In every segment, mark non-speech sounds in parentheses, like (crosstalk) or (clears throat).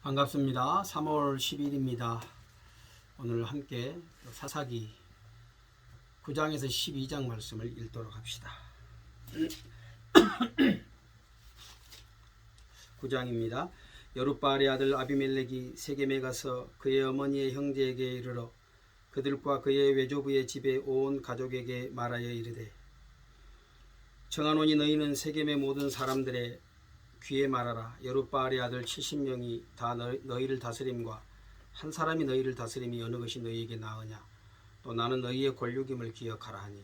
반갑습니다. 3월 10일입니다. 오늘 함께 사사기 9장에서 12장 말씀을 읽도록 합시다. (coughs) 9장입니다. 여룻바알의 아들 아비멜렉이 세겜에 가서 그의 어머니의 형제에게 이르러 그들과 그의 외조부의 집에 온 가족에게 말하여 이르되 청하노니 너희는 세겜의 모든 사람들의 귀에 말하라. 여룻바알의 아들 70명이 다 너, 너희 를 다스림과 한 사람이 너희를 다스림이 어느 것이 너희에게 나으냐? 또 나는 너희의 권력임을 기억하라 하니.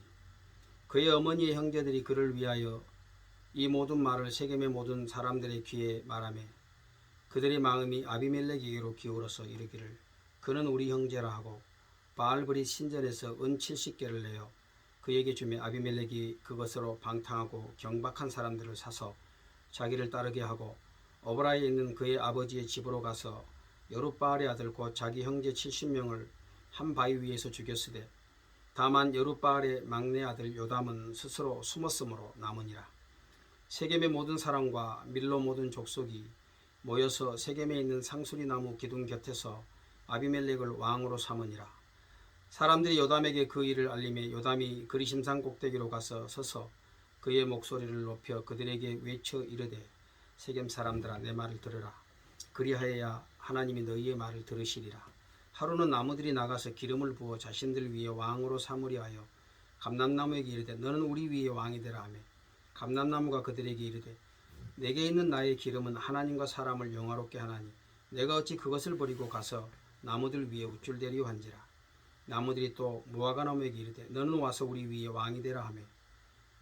그의 어머니의 형제들이 그를 위하여 이 모든 말을 세겜의 모든 사람들의 귀에 말하며 그들의 마음이 아비멜렉에게로 기울어서 이르기를 그는 우리 형제라 하고 바알브리 신전에서 은 70개를 내어 그에게 주며 아비멜렉이 그것으로 방탕하고 경박한 사람들을 사서 자기를 따르게 하고 오브라에 있는 그의 아버지의 집으로 가서 여룻바알의 아들 곧 자기 형제 70명을 한 바위 위에서 죽였으되 다만 여룻바알의 막내 아들 요담은 스스로 숨었으므로 남으니라. 세겜의 모든 사람과 밀로 모든 족속이 모여서 세겜에 있는 상수리 나무 기둥 곁에서 아비멜렉을 왕으로 삼으니라. 사람들이 요담에게 그 일을 알림해 요담이 그리심산 꼭대기로 가서 서서 그의 목소리를 높여 그들에게 외쳐 이르되 세겜 사람들아 내 말을 들으라. 그리하여야 하나님이 너희의 말을 들으시리라. 하루는 나무들이 나가서 기름을 부어 자신들 위에 왕으로 삼으려 하여 감람나무에게 이르되 너는 우리 위에 왕이 되라 하며 감람나무가 그들에게 이르되 내게 있는 나의 기름은 하나님과 사람을 영화롭게 하나니 내가 어찌 그것을 버리고 가서 나무들 위에 우쭐대리오 한지라. 나무들이 또 무화과 나무에게 이르되 너는 와서 우리 위에 왕이 되라 하며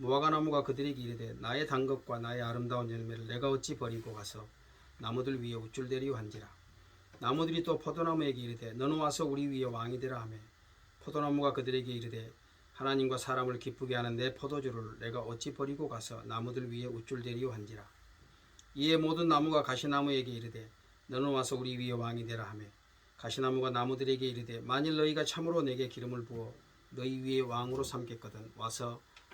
무화과 나무가 그들에게 이르되 나의 단 것과 나의 아름다운 열매를 내가 어찌 버리고 가서 나무들 위에 우쭐대리오 한지라? 나무들이 또 포도나무에게 이르되 너는 와서 우리 위에 왕이 되라 하며 포도나무가 그들에게 이르되 하나님과 사람을 기쁘게 하는 내 포도주를 내가 어찌 버리고 가서 나무들 위에 우쭐대리오 한지라? 이에 모든 나무가 가시나무에게 이르되 너는 와서 우리 위에 왕이 되라 하며 가시나무가 나무들에게 이르되 만일 너희가 참으로 내게 기름을 부어 너희 위에 왕으로 삼겠거든 와서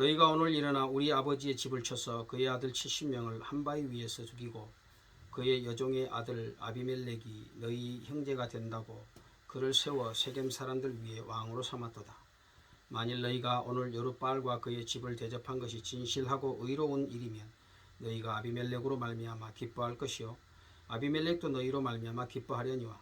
너희가 오늘 일어나 우리 아버지의 집을 쳐서 그의 아들 70명을 한 바위 위에서 죽이고 그의 여종의 아들 아비멜렉이 너희 형제가 된다고 그를 세워 세겜 사람들 위에 왕으로 삼았도다. 만일 너희가 오늘 여룻바알과 그의 집을 대접한 것이 진실하고 의로운 일이면 너희가 아비멜렉으로 말미암아 기뻐할 것이요. 아비멜렉도 너희로 말미암아 기뻐하려니와.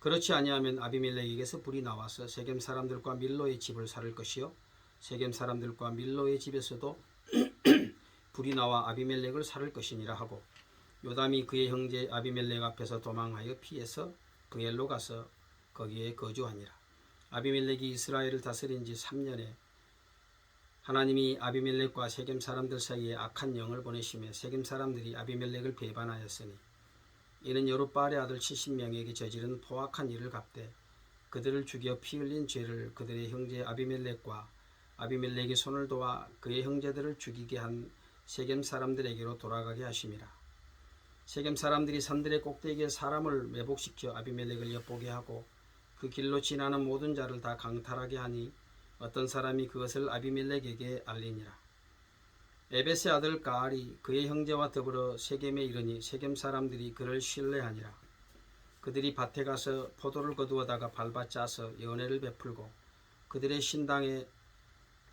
그렇지 아니하면 아비멜렉에게서 불이 나와서 세겜 사람들과 밀로의 집을 살을 것이요 세겜 사람들과 밀로의 집에서도 (clears throat) 불이 나와 아비멜렉을 살을 것이니라 하고 요담이 그의 형제 아비멜렉 앞에서 도망하여 피해서 그엘로 가서 거기에 거주하니라. 아비멜렉이 이스라엘을 다스린 지 3년에 하나님이 아비멜렉과 세겜 사람들 사이에 악한 영을 보내시며 세겜 사람들이 아비멜렉을 배반하였으니 이는 여룻바알의 아들 70명에게 저지른 포악한 일을 갚되 그들을 죽여 피 흘린 죄를 그들의 형제 아비멜렉과 아비멜렉의 손을 도와 그의 형제들을 죽이게 한 세겜 사람들에게로 돌아가게 하심이라. 세겜 사람들이 산들의 꼭대기에 사람을 매복시켜 아비멜렉을 엿보게 하고 그 길로 지나는 모든 자를 다 강탈하게 하니 어떤 사람이 그것을 아비멜렉에게 알리니라. 에베스의 아들 가알이 그의 형제와 더불어 세겜에 이르니 세겜 사람들이 그를 신뢰하니라. 그들이 밭에 가서 포도를 거두어다가 밟아 짜서 연회를 베풀고 그들의 신당에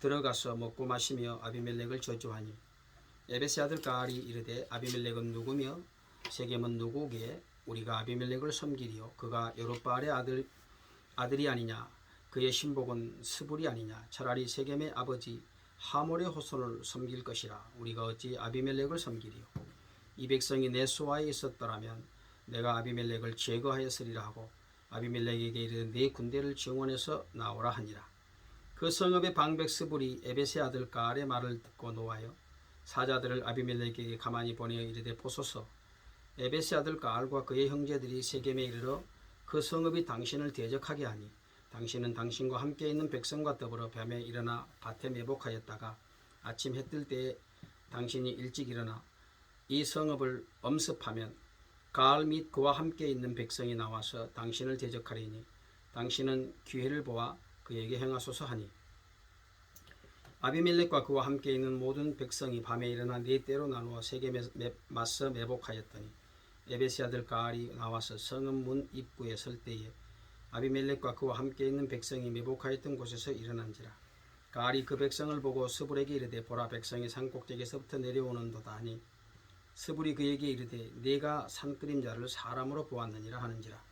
들어가서 먹고 마시며 아비멜렉을 저주하니 에베스의 아들 가알이 이르되 아비멜렉은 누구며? 세겜은 누구기에 우리가 아비멜렉을 섬기리요. 그가 여룻바알의 아들 아들이 아니냐? 그의 신복은 스불이 아니냐? 차라리 세겜의 아버지 하몰의 호손을 섬길 것이라. 우리가 어찌 아비멜렉을 섬기리요? 이 백성이 내 수하에 있었더라면 내가 아비멜렉을 제거하였으리라 하고 아비멜렉에게 이르되 네 군대를 증원해서 나오라 하니라 그 성읍의 방백 스불이 에베의 아들 가알의 말을 듣고 노하여 사자들을 아비멜렉에게 가만히 보내어 이르되 보소서. 에베의 아들 가알과 그의 형제들이 세겜에 이르러 그 성읍이 당신을 대적하게 하니 당신은 당신과 함께 있는 백성과 더불어 밤에 일어나 밭에 매복하였다가 아침 해 뜰 때에 당신이 일찍 일어나 이 성읍을 엄습하면 가을 및 그와 함께 있는 백성이 나와서 당신을 대적하리니 당신은 기회를 보아 그에게 행하소서 하니 아비멜렉과 그와 함께 있는 모든 백성이 밤에 일어나 네 때로 나누어 매- 맞서 매복하였더니 에베시 아들 가알이 나와서 성읍 문 입구에 설 때에 아비멜렉과 그와 함께 있는 백성이 매복하였던 곳에서 일어난지라. 가알이 그 백성을 보고 스불에게 이르되 보라 백성이 산 꼭대기에서부터 내려오는도다 하니 스불이 그에게 이르되 네가 산 그림자를 사람으로 보았느니라 하는지라.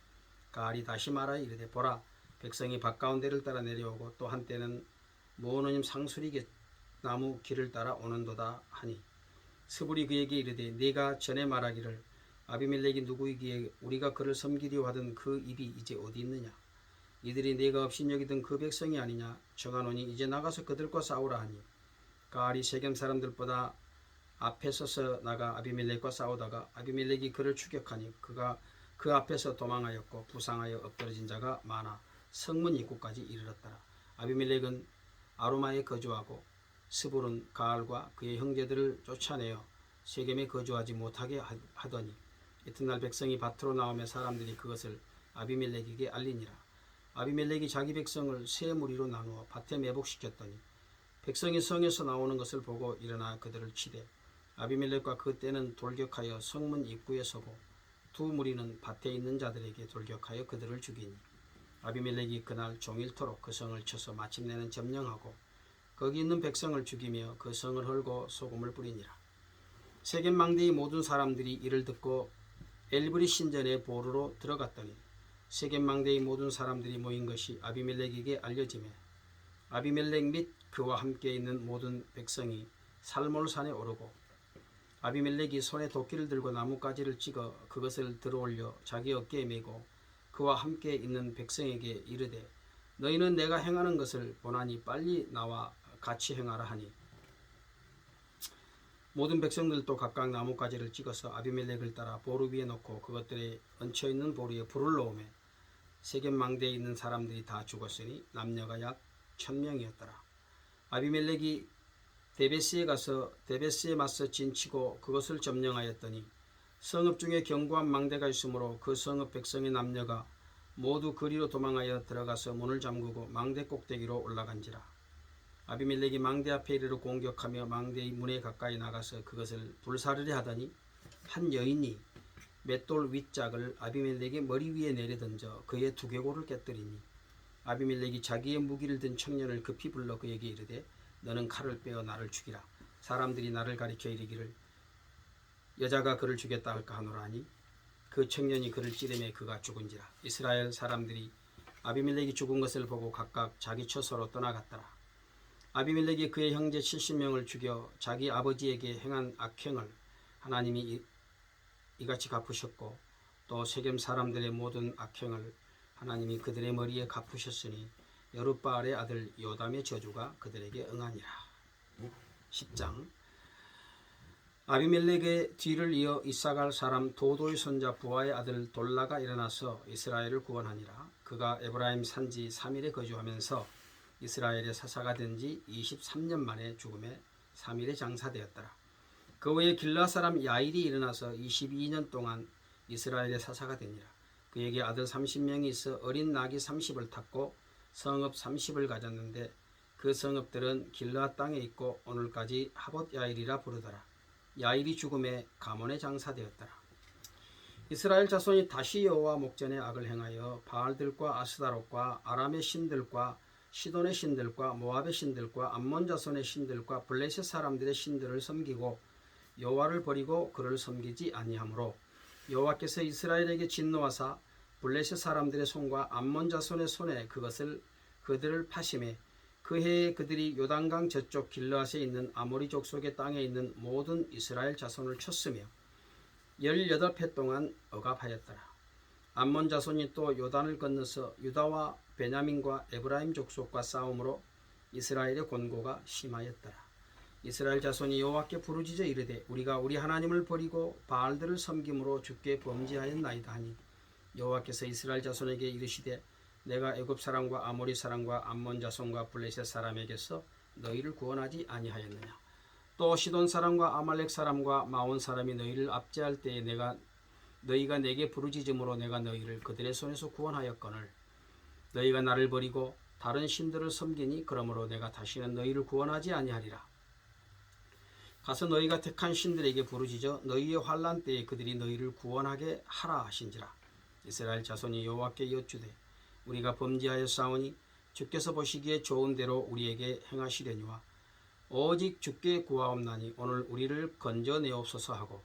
가알이 다시 말하여 이르되 보라 백성이 밭가운데를 따라 내려오고 또 한때는 모노님 상수리 나무 길을 따라 오는도다 하니 스불이 그에게 이르되 네가 전에 말하기를 아비멜렉이 누구이기에 우리가 그를 섬기려 하던 그 입이 이제 어디 있느냐? 이들이 네가 없인 여기던 그 백성이 아니냐? 정하노니 이제 나가서 그들과 싸우라 하니 가알이 세겜 사람들보다 앞에 서서 나가 아비멜렉과 싸우다가 아비멜렉이 그를 추격하니 그가 그 앞에서 도망하였고 부상하여 엎드러진 자가 많아 성문 입구까지 이르렀더라. 아비멜렉은 아루마에 거주하고 스불은 가알과 그의 형제들을 쫓아내어 세겜에 거주하지 못하게 하- 하더니 이튿날 백성이 밭으로 나오며 사람들이 그것을 아비멜렉에게 알리니라. 아비멜렉이 자기 백성을 세 무리로 나누어 밭에 매복시켰더니 백성이 성에서 나오는 것을 보고 일어나 그들을 치되 아비멜렉과 그 때는 돌격하여 성문 입구에 서고 두 무리는 밭에 있는 자들에게 돌격하여 그들을 죽이니 아비멜렉이 그날 종일토록 그 성을 쳐서 마침내는 점령하고 거기 있는 백성을 죽이며 그 성을 헐고 소금을 뿌리니라. 세겜 망대의 모든 사람들이 이를 듣고 엘브리 신전의 보루로 들어갔더니 세겜 망대의 모든 사람들이 모인 것이 아비멜렉에게 알려지매 아비멜렉 및 그와 함께 있는 모든 백성이 살몰산에 오르고 아비멜렉이 손에 도끼를 들고 나뭇가지를 찍어 그것을 들어올려 자기 어깨에 메고 그와 함께 있는 백성에게 이르되 너희는 내가 행하는 것을 보나니 빨리 나와 같이 행하라 하니 모든 백성들도 각각 나뭇가지를 찍어서 아비멜렉을 따라 보루 위에 놓고 그것들에 얹혀 있는 보루에 불을 놓으매 세겜 망대에 있는 사람들이 다 죽었으니 남녀가 약 천명이었더라. 아비멜렉이 데베스에 가서 데베스에 맞서 진치고 그것을 점령하였더니 성읍 중에 견고한 망대가 있으므로 그 성읍 백성의 남녀가 모두 그리로 도망하여 들어가서 문을 잠그고 망대 꼭대기로 올라간지라. 아비멜렉이 망대 앞에 이르러 공격하며 망대의 문에 가까이 나가서 그것을 불사르려 하더니 한 여인이 맷돌 윗짝을 아비멜렉의 머리 위에 내려던져 그의 두개골을 깨뜨리니 아비멜렉이 자기의 무기를 든 청년을 급히 불러 그에게 이르되 너는 칼을 빼어 나를 죽이라 사람들이 나를 가리켜 이르기를 여자가 그를 죽였다 할까 하노라 하니 그 청년이 그를 찌르매 그가 죽은지라. 이스라엘 사람들이 아비멜렉이 죽은 것을 보고 각각 자기 처소로 떠나갔더라. 아비멜렉이 그의 형제 70명을 죽여 자기 아버지에게 행한 악행을 하나님이 이- 이같이 갚으셨고 또 세겜 사람들의 모든 악행을 하나님이 그들의 머리에 갚으셨으니 여룻바알의 아들 요담의 저주가 그들에게 응하니라. 10장 아비멜렉의 뒤를 이어 이사갈 사람 도도의 손자 부하의 아들 돌라가 일어나서 이스라엘을 구원하니라. 그가 에브라임 산지 3일에 거주하면서 이스라엘의 사사가 된 지 23년 만에 죽음에 3일에 장사되었더라. 그 외에 길라 사람 야일이 일어나서 22년 동안 이스라엘의 사사가 되니라. 그에게 아들 30명이 있어 어린 낙이 30을 탔고 성읍 30을 가졌는데 그 성읍들은 길라 땅에 있고 오늘까지 하봇 야일이라 부르더라. 야일이 죽음에 가문에 장사되었더라. 이스라엘 자손이 다시 여호와 목전에 악을 행하여 바알들과 아스다롯과 아람의 신들과 시돈의 신들과 모압의 신들과 암몬 자손의 신들과 블레셋 사람들의 신들을 섬기고 여호와를 버리고 그를 섬기지 아니하므로 여호와께서 이스라엘에게 진노하사 블레셋 사람들의 손과 암몬 자손의 손에 그것을 그들을 파심해 그 해에 그들이 요단강 저쪽 길르앗에 있는 아모리 족속의 땅에 있는 모든 이스라엘 자손을 쳤으며 열여덟 해 동안 억압하였더라. 암몬 자손이 또 요단을 건너서 유다와 베냐민과 에브라임 족속과 싸움으로 이스라엘의 곤고가 심하였더라. 이스라엘 자손이 여호와께 부르짖어 이르되 우리가 우리 하나님을 버리고 바알들을 섬김으로 주께 범죄하였나이다 하니 여호와께서 이스라엘 자손에게 이르시되 내가 애굽 사람과 아모리 사람과 암몬 자손과 블레셋 사람에게서 너희를 구원하지 아니하였느냐? 또 시돈 사람과 아말렉 사람과 마온 사람이 너희를 압제할 때에 내가 너희가 내게 부르짖음으로 내가 너희를 그들의 손에서 구원하였거늘. 너희가 나를 버리고 다른 신들을 섬기니 그러므로 내가 다시는 너희를 구원하지 아니하리라. 가서 너희가 택한 신들에게 부르짖어 너희의 환란 때에 그들이 너희를 구원하게 하라 하신지라. 이스라엘 자손이 여호와께 여쭈되 우리가 범죄하여 싸우니 주께서 보시기에 좋은 대로 우리에게 행하시려니와 오직 주께 구하옵나니 오늘 우리를 건져내옵소서 하고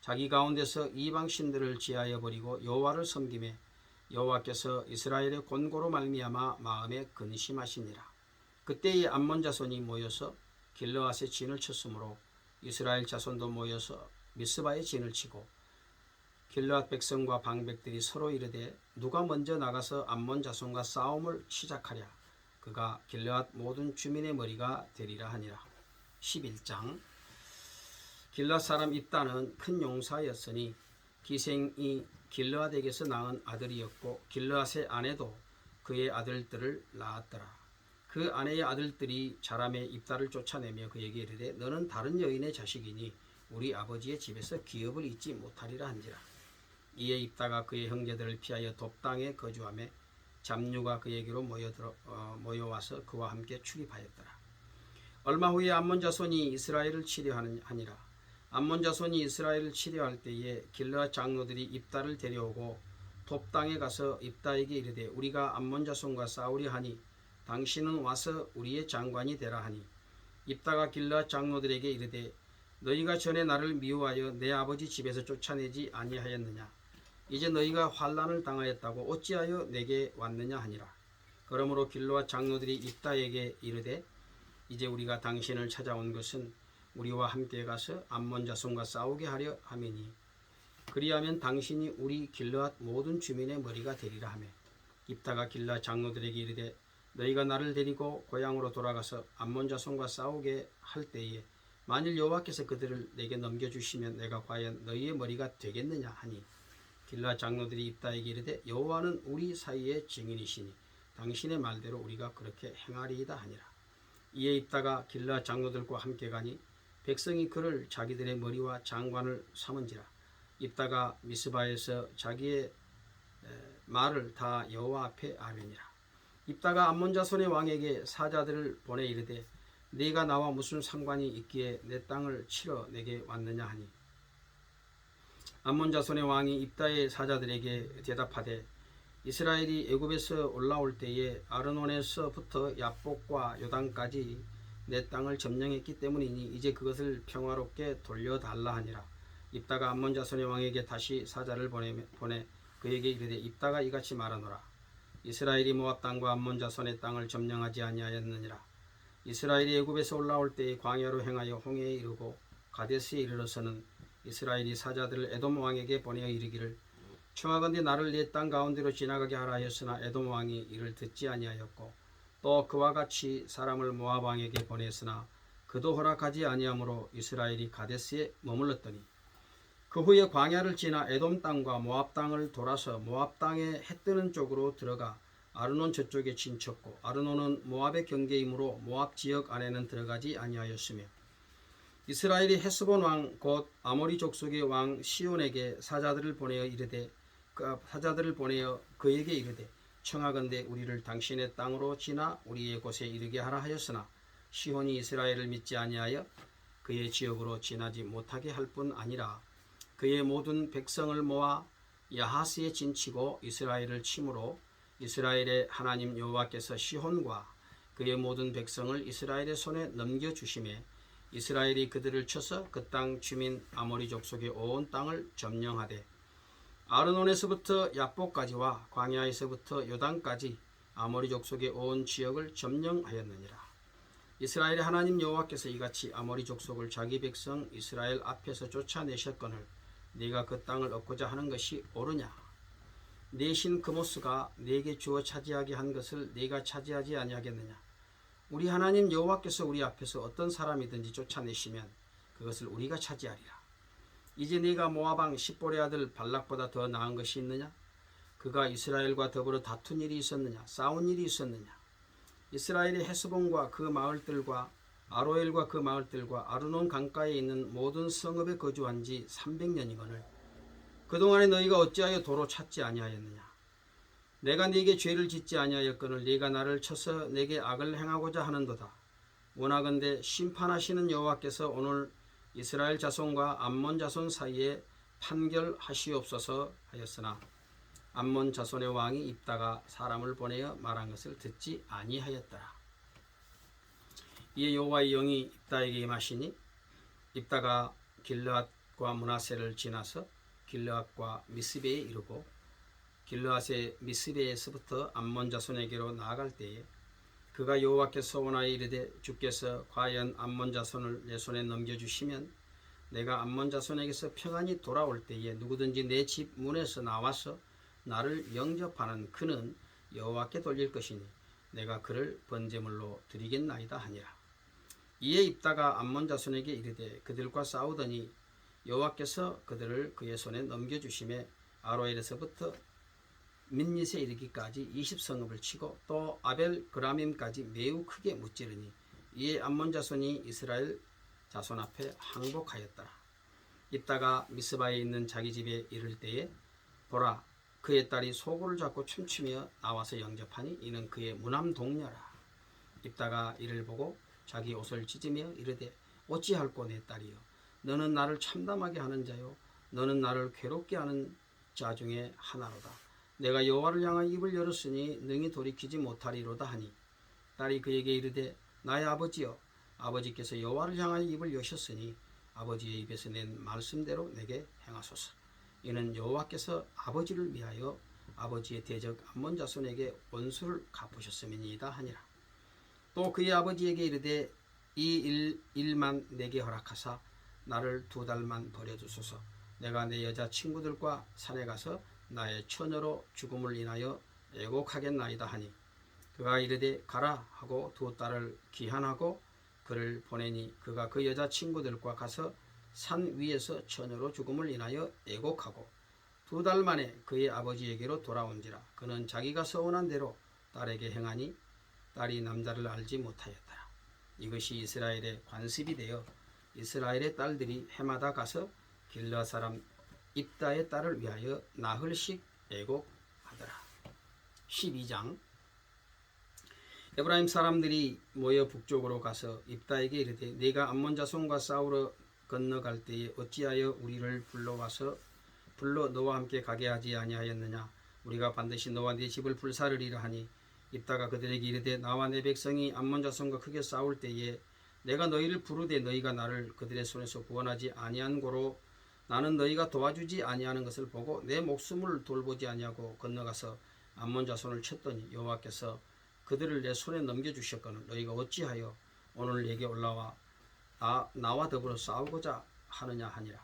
자기 가운데서 이방 신들을 지하여 버리고 여호와를 섬김에 여호와께서 이스라엘의 곤고로 말미암아 마음에 근심하시니라. 그때의 암몬 자손이 모여서 길르앗의 진을 쳤으므로 이스라엘 자손도 모여서 미스바의 진을 치고 길르앗 백성과 방백들이 서로 이르되 누가 먼저 나가서 암몬 자손과 싸움을 시작하랴. 그가 길르앗 모든 주민의 머리가 되리라 하니라. 11장. 길르앗 사람 입다는 큰 용사였으니 기생이 길르앗에게서 낳은 아들이었고 길르앗의 아내도 그의 아들들을 낳았더라. 그 아내의 아들들이 자람의 입다를 쫓아내며 그에게 이르되 너는 다른 여인의 자식이니 우리 아버지의 집에서 기업을 잊지 못하리라 한지라 이에 입다가 그의 형제들을 피하여 돕당에 거주하며 잡류가 그에게로 모여들어, 어, 모여와서 그와 함께 출입하였더라. 얼마 후에 암몬 자손이 이스라엘을 치려하니라. 암몬 자손이 이스라엘을 치려할 때에 길르앗 장로들이 입다를 데려오고 돕당에 가서 입다에게 이르되 우리가 암몬 자손과 싸우려 하니 당신은 와서 우리의 장관이 되라 하니 입다가 길르앗 장로들에게 이르되 너희가 전에 나를 미워하여 내 아버지 집에서 쫓아내지 아니하였느냐 이제 너희가 환란을 당하였다고 어찌하여 내게 왔느냐 하니라. 그러므로 길로와 장로들이 입다에게 이르되 이제 우리가 당신을 찾아온 것은 우리와 함께 가서 암몬 자손과 싸우게 하려 함이니 그리하면 당신이 우리 길르앗 모든 주민의 머리가 되리라 하며 입다가 길르앗 장로들에게 이르되 너희가 나를 데리고 고향으로 돌아가서 암몬 자손과 싸우게 할 때에 만일 여호와께서 그들을 내게 넘겨 주시면 내가 과연 너희의 머리가 되겠느냐 하니 길라 장로들이 입다 에게 이르되 여호와는 우리 사이의 증인이시니 당신의 말대로 우리가 그렇게 행하리이다 하니라. 이에 입다가 길라 장로들과 함께 가니 백성이 그를 자기들의 머리와 장관을 삼은지라. 입다가 미스바에서 자기의 에, 말을 다 여호와 앞에 아뢰니라. 입다가 암몬 자손의 왕에게 사자들을 보내 이르되 네가 나와 무슨 상관이 있기에 내 땅을 치러 내게 왔느냐 하니 암몬 자손의 왕이 입다의 사자들에게 대답하되 이스라엘이 애굽에서 올라올 때에 아르논에서부터 야복과 요단까지 내 땅을 점령했기 때문이니 이제 그것을 평화롭게 돌려달라 하니라. 입다가 암몬 자손의 왕에게 다시 사자를 보내, 그에게 이르되 입다가 이같이 말하노라. 이스라엘이 모압 땅과 암몬 자손의 땅을 점령하지 아니하였느니라. 이스라엘이 애굽에서 올라올 때에 광야로 행하여 홍해에 이르고 가데스에 이르러서는 이스라엘이 사자들을 에돔 왕에게 보내어 이르기를 청하건대 나를 내 땅 가운데로 지나가게 하라 하였으나 에돔 왕이 이를 듣지 아니하였고 또 그와 같이 사람을 모압 왕에게 보냈으나 그도 허락하지 아니하므로 이스라엘이 가데스에 머물렀더니 그 후에 광야를 지나 에돔 땅과 모압 땅을 돌아서 모압 땅의 해 뜨는 쪽으로 들어가 아르논 저쪽에 진쳤고 아르논은 모압의 경계이므로 모압 지역 안에는 들어가지 아니하였으며 이스라엘이 헤스본 왕 곧 아모리 족속의 왕 시온에게 사자들을 보내어 이르되 그 사자들을 보내어 그에게 이르되 청하건대 우리를 당신의 땅으로 지나 우리의 곳에 이르게 하라 하였으나 시온이 이스라엘을 믿지 아니하여 그의 지역으로 지나지 못하게 할 뿐 아니라 그의 모든 백성을 모아 야하스에 진치고 이스라엘을 침으로 이스라엘의 하나님 여호와께서 시혼과 그의 모든 백성을 이스라엘의 손에 넘겨 주심에 이스라엘이 그들을 쳐서 그 땅 주민 아모리 족속의 온 땅을 점령하되 아르논에서부터 야복까지와 광야에서부터 요단까지 아모리 족속의 온 지역을 점령하였느니라. 이스라엘의 하나님 여호와께서 이같이 아모리 족속을 자기 백성 이스라엘 앞에서 쫓아내셨거늘 네가 그 땅을 얻고자 하는 것이 옳으냐? 내신 그모스가 네게 주어 차지하게 한 것을 네가 차지하지 아니하겠느냐? 우리 하나님 여호와께서 우리 앞에서 어떤 사람이든지 쫓아내시면 그것을 우리가 차지하리라. 이제 네가 모아방 십볼의 아들 발락보다 더 나은 것이 있느냐? 그가 이스라엘과 더불어 다툰 일이 있었느냐 싸운 일이 있었느냐 이스라엘의 헤스본과 그 마을들과 아로엘과 그 마을들과 아르논 강가에 있는 모든 성읍에 거주한 지 300년이거늘 그동안에 너희가 어찌하여 도로 찾지 아니하였느냐 내가 네게 죄를 짓지 아니하였거늘 네가 나를 쳐서 내게 악을 행하고자 하는도다 원하건대 심판하시는 여호와께서 오늘 이스라엘 자손과 암몬 자손 사이에 판결하시옵소서 하였으나 암몬 자손의 왕이 입다가 사람을 보내어 말한 것을 듣지 아니하였더라. 이에 여호와의 영이 입다에게 임하시니 입다가 길르앗과 문하세를 지나서 길르앗과 미스베에 이르고 길르앗의 미스베에서부터 암몬 자손에게로 나아갈 때에 그가 여호와께서 원하여 이르되 주께서 과연 암몬 자손을 내 손에 넘겨주시면 내가 암몬 자손에게서 평안히 돌아올 때에 누구든지 내 집 문에서 나와서 나를 영접하는 그는 여호와께 돌릴 것이니 내가 그를 번제물로 드리겠나이다 하니라. 이에 입다가 암몬 자손에게 이르되 그들과 싸우더니 여호와께서 그들을 그의 손에 넘겨주심에 아로엘에서부터 민닛에 이르기까지 20성읍을 치고 또 아벨 그라밈까지 매우 크게 무찌르니 이에 암몬 자손이 이스라엘 자손 앞에 항복하였더라. 입다가 미스바에 있는 자기 집에 이를 때에 보라 그의 딸이 소고를 잡고 춤추며 나와서 영접하니 이는 그의 무남 동녀라. 입다가 이를 보고 자기 옷을 찢으며 이르되 어찌할꼬 내 딸이여 너는 나를 참담하게 하는 자요 너는 나를 괴롭게 하는 자 중에 하나로다. 내가 여호와를 향하여 입을 열었으니 능히 돌이키지 못하리로다 하니. 딸이 그에게 이르되 나의 아버지여 아버지께서 여호와를 향하여 입을 여셨으니 아버지의 입에서 낸 말씀대로 내게 행하소서. 이는 여호와께서 아버지를 위하여 아버지의 대적 암몬 자손에게 원수를 갚으셨음이니이다 하니라. 또 그의 아버지에게 이르되 이 일, 일만 내게 허락하사 나를 두 달만 버려주소서. 내가 내 여자 친구들과 산에 가서 나의 처녀로 죽음을 인하여 애곡하겠나이다 하니 그가 이르되 가라 하고 두 딸을 귀환하고 그를 보내니 그가 그 여자 친구들과 가서 산 위에서 처녀로 죽음을 인하여 애곡하고 두 달 만에 그의 아버지에게로 돌아온지라. 그는 자기가 서원한 대로 딸에게 행하니 딸이 남자를 알지 못하였더라. 이것이 이스라엘의 관습이 되어 이스라엘의 딸들이 해마다 가서 길라 사람 입다의 딸을 위하여 나흘씩 애곡하더라. 12장. 에브라임 사람들이 모여 북쪽으로 가서 입다에게 이르되 네가 암몬 자손과 싸우러 건너갈 때에 어찌하여 우리를 불러와서 불러 너와 함께 가게 하지 아니하였느냐? 우리가 반드시 너와 네 집을 불사르리라 하니 입다가 그들에게 이르되 나와 내 백성이 암몬 자손과 크게 싸울 때에 내가 너희를 부르되 너희가 나를 그들의 손에서 구원하지 아니한 고로 나는 너희가 도와주지 아니하는 것을 보고 내 목숨을 돌보지 아니하고 건너가서 암몬 자손을 쳤더니 여호와께서 그들을 내 손에 넘겨 주셨거늘 너희가 어찌하여 오늘 내게 올라와 나, 나와 더불어 싸우고자 하느냐 하니라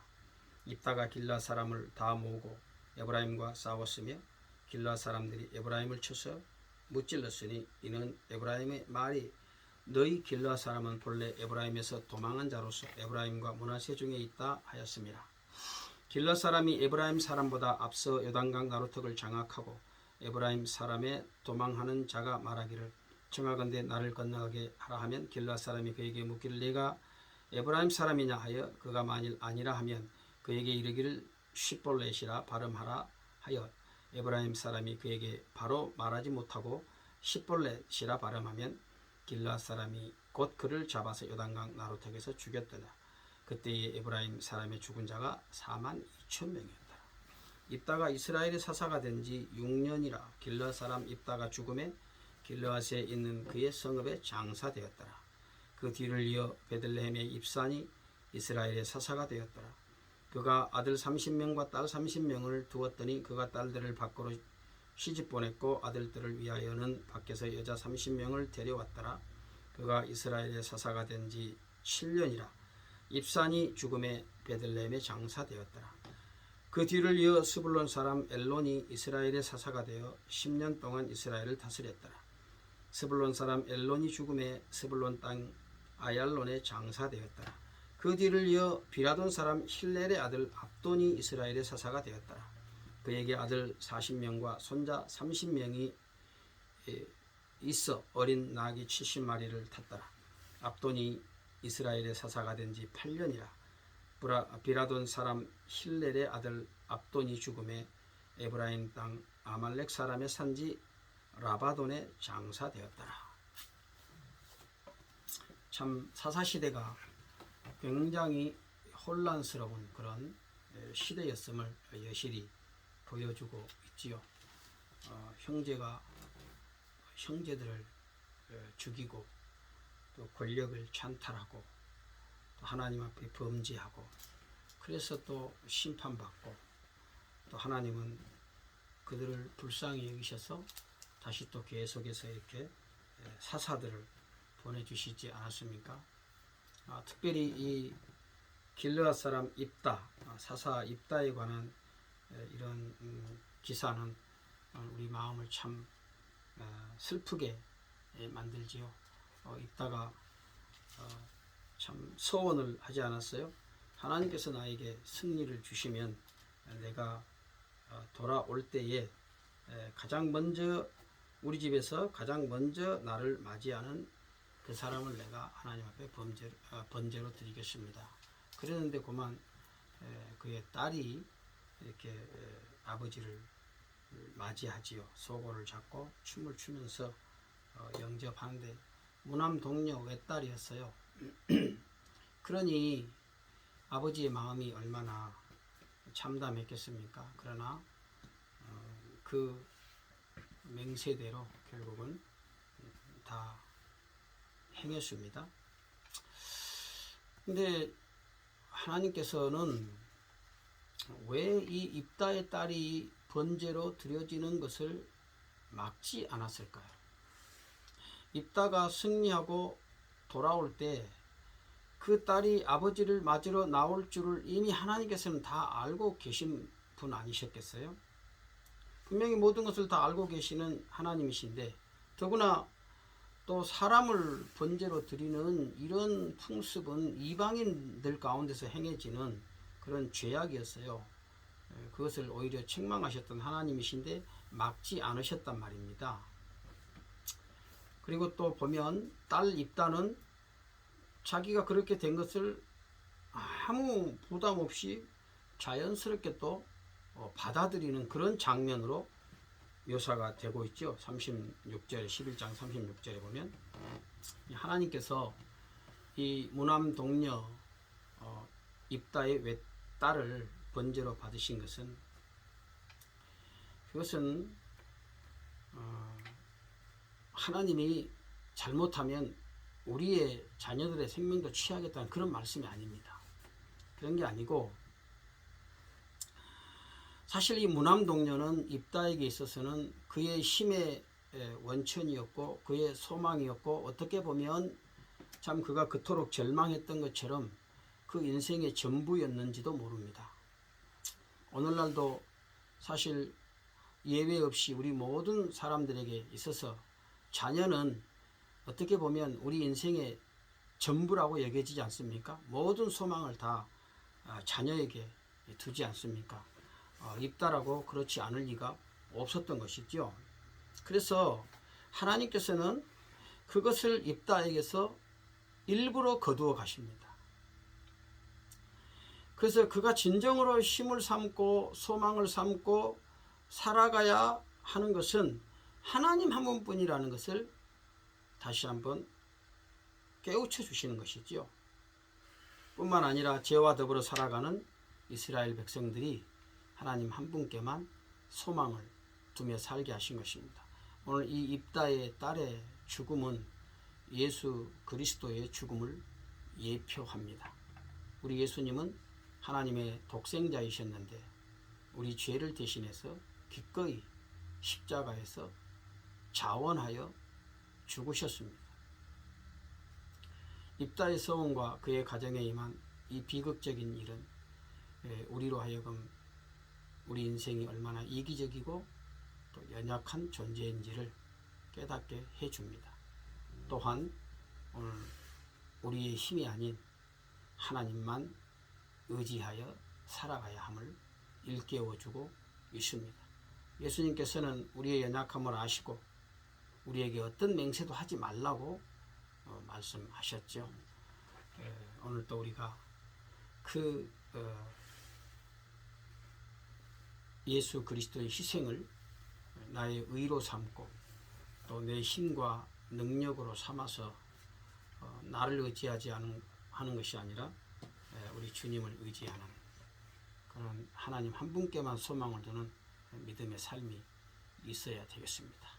입다가 길라 사람을 다 모으고 에브라임과 싸웠으며 길라 사람들이 에브라임을 쳐서 무찔렀으니 이는 에브라임의 말이 너희 길라 사람은 본래 에브라임에서 도망한 자로서 에브라임과 문하세 중에 있다 하였습니다. 길라 사람이 에브라임 사람보다 앞서 요단강 나루턱을 장악하고 에브라임 사람의 도망하는 자가 말하기를 청하건대 나를 건너가게 하라 하면 길라 사람이 그에게 묻기를 내가 에브라임 사람이냐 하여 그가 만일 아니라 하면 그에게 이르기를 시볼렛이라 발음하라 하여 에브라임 사람이 그에게 바로 말하지 못하고 시볼렛이라 발음하면 길라 사람이 곧 그를 잡아서 요단강 나루턱에서 죽였더라. 그때의 에브라임 사람의 죽은 자가 4만 2천 명이었다. 입다가 이스라엘의 사사가 된 지 6년이라 길러 사람 입다가 죽음에 길러앗에 있는 그의 성읍에 장사되었더라. 그 뒤를 이어 베들레헴의 입산이 이스라엘의 사사가 되었더라. 그가 아들 30명과 딸 30명을 두었더니 그가 딸들을 밖으로 시집 보냈고 아들들을 위하여는 밖에서 여자 30명을 데려왔더라. 그가 이스라엘의 사사가 된 지 7년이라 입산이 죽음에 베들레헴에 장사되었더라. 그 뒤를 이어 스불론 사람 엘론이 이스라엘의 사사가 되어 10년 동안 이스라엘을 다스렸더라. 스불론 사람 엘론이 죽음에 스불론 땅 아얄론에 장사되었더라. 그 뒤를 이어 비라돈 사람 힐렐의 아들 압돈이 이스라엘의 사사가 되었더라. 그에게 아들 40명과 손자 30명이 있어 어린 나귀 70마리를 탔더라. 압돈이 이스라엘의 사사가 된 지 8년이라. 브라, 비라돈 사람 힐렐의 아들 압돈이 죽음에 에브라임 땅 아말렉 사람의 산지 라바돈에 장사되었더라. 참 사사 시대가 굉장히 혼란스러운 그런 에, 시대였음을 여실히 보여주고 있지요. 어, 형제가 형제들을 에, 죽이고 또 권력을 찬탈하고 또 하나님 앞에 범죄하고 그래서 또 심판받고 또 하나님은 그들을 불쌍히 여기셔서 다시 또 계속해서 이렇게 에, 사사들을 보내주시지 않았습니까? 아, 특별히 이 길르앗 사람 입다 아, 사사 입다에 관한 에, 이런 음, 기사는 어, 우리 마음을 참 어, 슬프게 에, 만들지요. 어, 입다가 어, 참 소원을 하지 않았어요. 하나님께서 나에게 승리를 주시면 내가 어, 돌아올 때에 에, 가장 먼저 우리 집에서 가장 먼저 나를 맞이하는 그 사람을 내가 하나님 앞에 범죄, 어, 번제로 드리겠습니다. 그랬는데 그만 에, 그의 딸이 이렇게 에, 아버지를 맞이하지요. 소고를 잡고 춤을 추면서 어, 영접하는데 무남 동료 외딸이었어요. (clears throat) 그러니 아버지의 마음이 얼마나 참담했겠습니까? 그러나 어, 그 맹세대로 결국은 다 행했습니다. 근데 하나님께서는 왜 이 입다의 딸이 번제로 드려지는 것을 막지 않았을까요? 입다가 승리하고 돌아올 때 그 딸이 아버지를 맞으러 나올 줄을 이미 하나님께서는 다 알고 계신 분 아니셨겠어요? 분명히 모든 것을 다 알고 계시는 하나님이신데 더구나 또 사람을 번제로 드리는 이런 풍습은 이방인들 가운데서 행해지는 그런 죄악이었어요. 에, 그것을 오히려 책망하셨던 하나님이신데 막지 않으셨단 말입니다. 그리고 또 보면 딸 입다는 자기가 그렇게 된 것을 아무 부담 없이 자연스럽게 또 어, 받아들이는 그런 장면으로 묘사가 되고 있죠. 36절, 11장 36절에 보면 하나님께서 이 무남 동녀 어, 입다의 외딸을 번제로 받으신 것은 그것은 어, 하나님이 잘못하면 우리의 자녀들의 생명도 취하겠다는 그런 말씀이 아닙니다. 그런 게 아니고 사실 이 무남 동료는 입다에게 있어서는 그의 힘의 에, 원천이었고 그의 소망이었고 어떻게 보면 참 그가 그토록 절망했던 것처럼 그 인생의 전부였는지도 모릅니다. 오늘날도 사실 예외 없이 우리 모든 사람들에게 있어서 자녀는 어떻게 보면 우리 인생의 전부라고 여겨지지 않습니까? 모든 소망을 다 아, 자녀에게 두지 않습니까? 어, 입다라고 그렇지 않을 리가 없었던 것이죠. 그래서 하나님께서는 그것을 입다에게서 일부러 거두어 가십니다. 그래서 그가 진정으로 힘을 삼고 소망을 삼고 살아가야 하는 것은 하나님 한 분뿐이라는 것을 다시 한번 깨우쳐 주시는 것이지요. 뿐만 아니라 죄와 더불어 살아가는 이스라엘 백성들이 하나님 한 분께만 소망을 두며 살게 하신 것입니다. 오늘 이 입다의 딸의 죽음은 예수 그리스도의 죽음을 예표합니다. 우리 예수님은 하나님의 독생자이셨는데 우리 죄를 대신해서 기꺼이 십자가에서 자원하여 죽으셨습니다. 입다의 서원과 그의 가정에 임한 이 비극적인 일은 예, 우리로 하여금 우리 인생이 얼마나 이기적이고 또 연약한 존재인지를 깨닫게 해줍니다. 또한 오늘 우리의 힘이 아닌 하나님만 의지하여 살아가야 함을 일깨워주고 있습니다. 예수님께서는 우리의 연약함을 아시고 우리에게 어떤 맹세도 하지 말라고 어, 말씀하셨죠. 에, 오늘 또 우리가 그 어, 예수 그리스도의 희생을 나의 의로 삼고 또 내 힘과 능력으로 삼아서 어, 나를 의지하지 않은 하는 것이 아니라 에, 우리 주님을 의지하는 그런 하나님 한 분께만 소망을 두는 믿음의 삶이 있어야 되겠습니다.